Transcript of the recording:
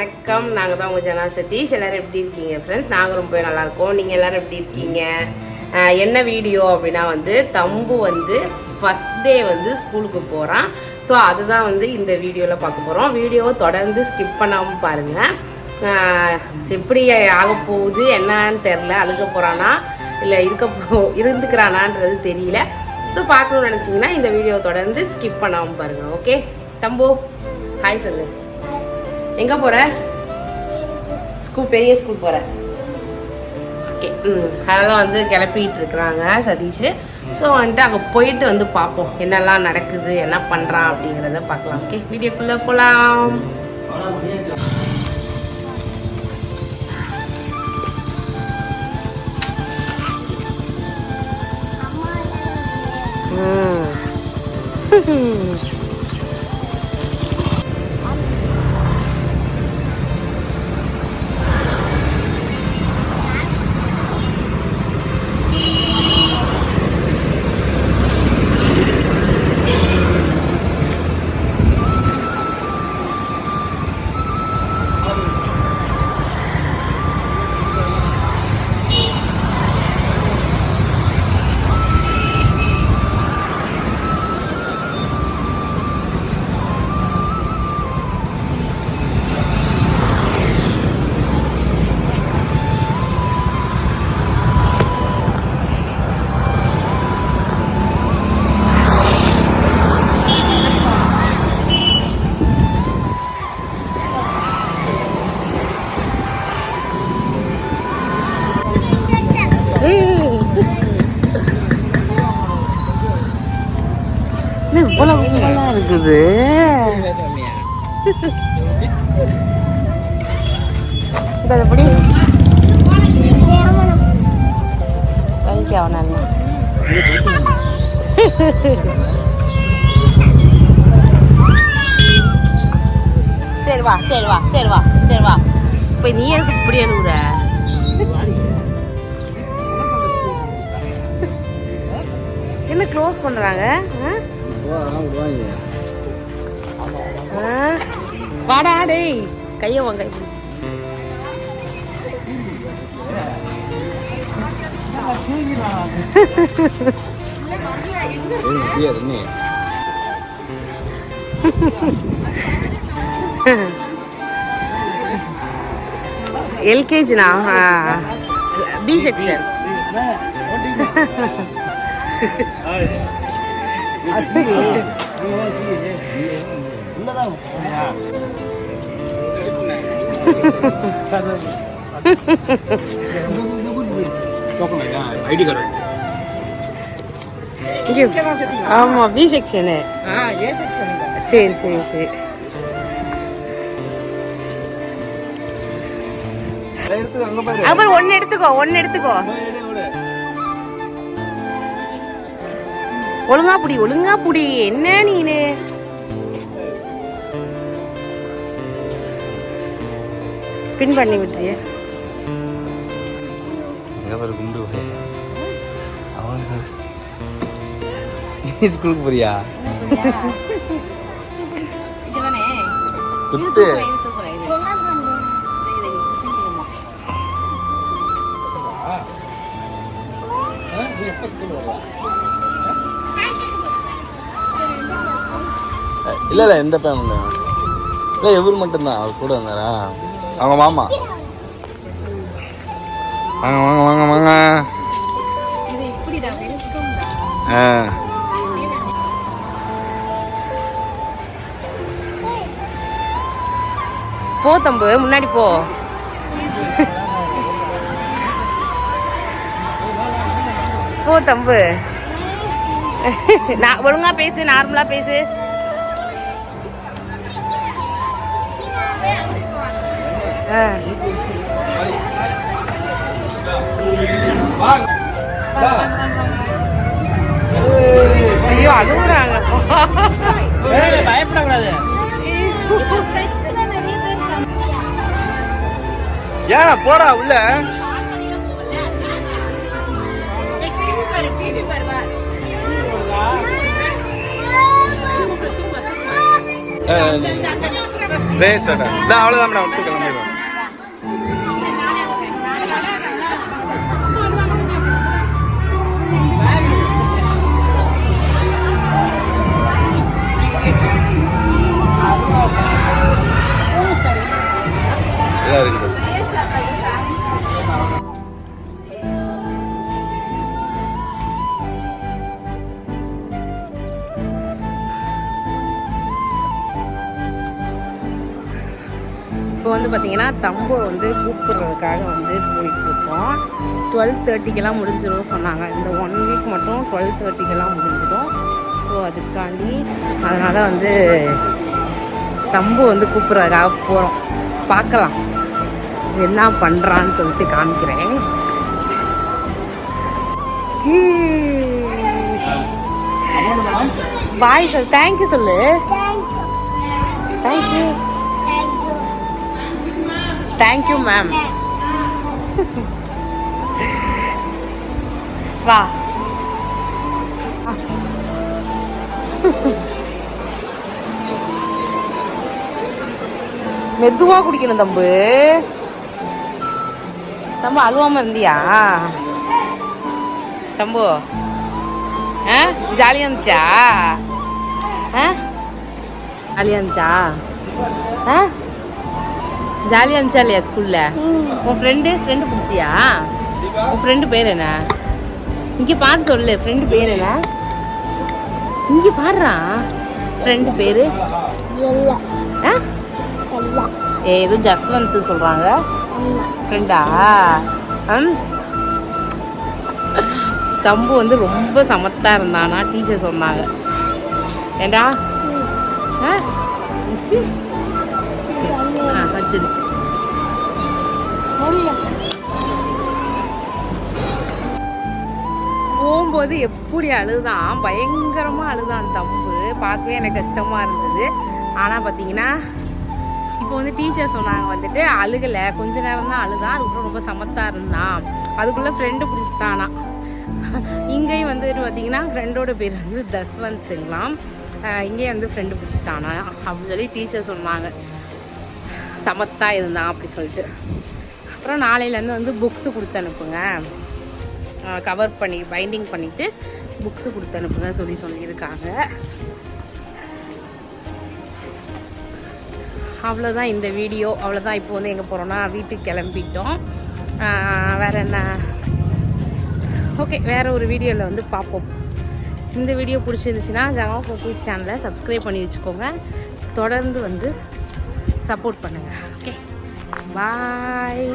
வணக்கம். நாங்கள் தான் உங்கள் ஜனா சதீஷ் எல்லோரும் எப்படி இருக்கீங்க? ஃப்ரெண்ட்ஸ் நாங்கள் ரொம்ப நல்லா இருக்கோம். நீங்கள் எல்லோரும் எப்படி இருக்கீங்க? என்ன வீடியோ அப்படின்னா வந்து தம்பு வந்து ஃபஸ்ட் டே வந்து ஸ்கூலுக்கு போகிறான் ஸோ அதுதான் வந்து இந்த வீடியோவில் பார்க்க போகிறோம் வீடியோவை தொடர்ந்து ஸ்கிப் பண்ணாமல் பாருங்கள் எப்படி ஆக போகுது? என்னன்னு தெரில அழுக போகிறானா இல்லை இருக்க போ இருந்துக்கிறானான்றது தெரியல. ஸோ பார்க்கணும்னு நினச்சிங்கன்னா இந்த வீடியோவை தொடர்ந்து ஸ்கிப் பண்ணாமல் பாருங்கள் ஓகே தம்பு ஹாய் சொல்லு. எங்கே போகிற ஸ்கூல் பெரிய ஸ்கூல் போகிற ஓகே ம் அதெல்லாம் வந்து கிளப்பிட்டு இருக்கிறாங்க சதீஷ். ஸோ வந்துட்டு அங்கே போயிட்டு வந்து பார்ப்போம். என்னெல்லாம் நடக்குது என்ன பண்ணுறான் அப்படிங்கிறத பார்க்கலாம் ஓகே? வீடியோக்குள்ளே போகலாம் இவ்வளவு கும்பலாம் இருக்குது. எப்படி? தேங்க்யூ அவன சரி வா சரி வா சரி வா சரி வா. இப்போ நீ எதுக்கு இப்படி எழுவுற என்ன க்ளோஸ் பண்றாங்க. வாடா டேய். கைய வாங்க. எல்கேஜினா? பி செக்ஷன் ஐடி கார்டு இங்கே ஆமா பி செக்ஷனு சரி சரி சரி. அப்புறம் ஒன்னு எடுத்துக்கோ ஒன்னு எடுத்துக்கோ. ஒழுங்கா புடி ஒழுங்கா புடி. என்ன நீனு? பின் பண்ணி விட்டுறிய. குண்டு ஸ்கூலுக்கு போறியா? குத்து. இல்ல இல்ல எந்த பையன் இல்லை இல்லை மட்டும்தான் அவர் கூட வந்தாரா அவங்க மாமா? வாங்க வாங்க வாங்க வாங்க. ஆ. போ தம்பு முன்னாடி போ. போ தம்பு. நான் ஒழுங்கா பேசு நார்மலா பேசு. ஐயோ அழுகுறாங்க பயப்படக்கூடாது ஏன் போடா உள்ள. ஆ, ரேஸ் ஸ்டார்ட் இந்த அவ்வளோதான் மேடம் விட்டு கிளம்பிடுவோம் இதாக இருக்குது. இப்போ வந்து பார்த்தீங்கன்னா தம்பு வந்து கூப்பிடுறதுக்காக வந்து போயிட்டு இருக்கோம் டுவெல் தேர்ட்டிக்கெல்லாம் முடிஞ்சிடும் சொன்னாங்க. இந்த ஒன் வீக் மட்டும் டுவெல் தேர்ட்டிக்கெல்லாம் முடிஞ்சிடும் ஸோ அதுக்காண்டி அதனால் வந்து தம்பு வந்து கூப்பிட்றதுக்காக போகிறோம் பார்க்கலாம். என்ன பண்ணுறான்னு சொல்லிட்டு காமிக்கிறேன். பாய் சொல் தேங்க்யூ சொல்லு. தேங்க்யூ தேங்க்யூ மேம் வா மெதுவா குடிக்கணும் தம்பு. தம்பு அழுவாம இருந்தியா? தம்பு ஆ ஜாலியா இருந்துச்சா? ஆ? ஜாலியா இருந்துச்சா? ஆ? ஜாலியாக இருந்துச்சா இல்லையா ஸ்கூலில் உன் ஃப்ரெண்டு ஃப்ரெண்டு பிடிச்சியா? உன் ஃப்ரெண்டு பேர் என்ன? இங்கே பார்த்து சொல்லு ஃப்ரெண்டு பேர் என்ன? இங்கே பாடுறா. ஃப்ரெண்டு பேர்? ஆ? ஏதோ ஜஸ்வந்த் சொல்கிறாங்க ஃப்ரெண்டா தம்பு வந்து ரொம்ப சமத்தா இருந்தானா? டீச்சர் சொன்னாங்க. ஏண்டா? ஆ? சரி. ஆ படிச்சது போகும்போது எப்படி அழுதான் பயங்கரமா அழுதான் தம்பு பார்க்கவே எனக்கு கஷ்டமா இருந்தது. ஆனா பாத்தீங்கன்னா இப்போ வந்து டீச்சர் சொன்னாங்க வந்துட்டு அழுகலை. கொஞ்ச நேரம் தான் அழுதான் அதுக்கப்புறம் ரொம்ப சமத்தா இருந்தான். அதுக்குள்ள ஃப்ரெண்டு பிடிச்சிட்டானா. இங்கேயும் வந்துட்டு பார்த்தீங்கன்னா ஃப்ரெண்டோட பேர் வந்து தஸ்வந்த்ங்களாம். இங்கேயும் வந்து ஃப்ரெண்டு பிடிச்சிட்டானா அப்படின்னு சொல்லி டீச்சர் சொன்னாங்க. சமத்தா இருந்தான் அப்படி சொல்லிட்டு. அப்புறம் நாளையிலேருந்து வந்து புக்ஸு கொடுத்து அனுப்புங்க. கவர் பண்ணி பைண்டிங் பண்ணிவிட்டு புக்ஸு கொடுத்து அனுப்புங்க சொல்லி சொல்லியிருக்காங்க. அவ்வளோதான் இந்த வீடியோ அவ்வளோதான் இப்போ வந்து எங்கே போகிறோன்னா வீட்டுக்கு கிளம்பிட்டோம். வேறு வேற என்ன? ஓகே வேறு ஒரு வீடியோவில் வந்து பார்ப்போம். இந்த வீடியோ பிடிச்சிருந்துச்சுன்னா ஜகா ஃபோட்டோஸ் சேனலை சப்ஸ்கிரைப் பண்ணி வச்சுக்கோங்க. தொடர்ந்து வந்து சப்போர்ட் பண்ணுங்கள் ஓகே பாய்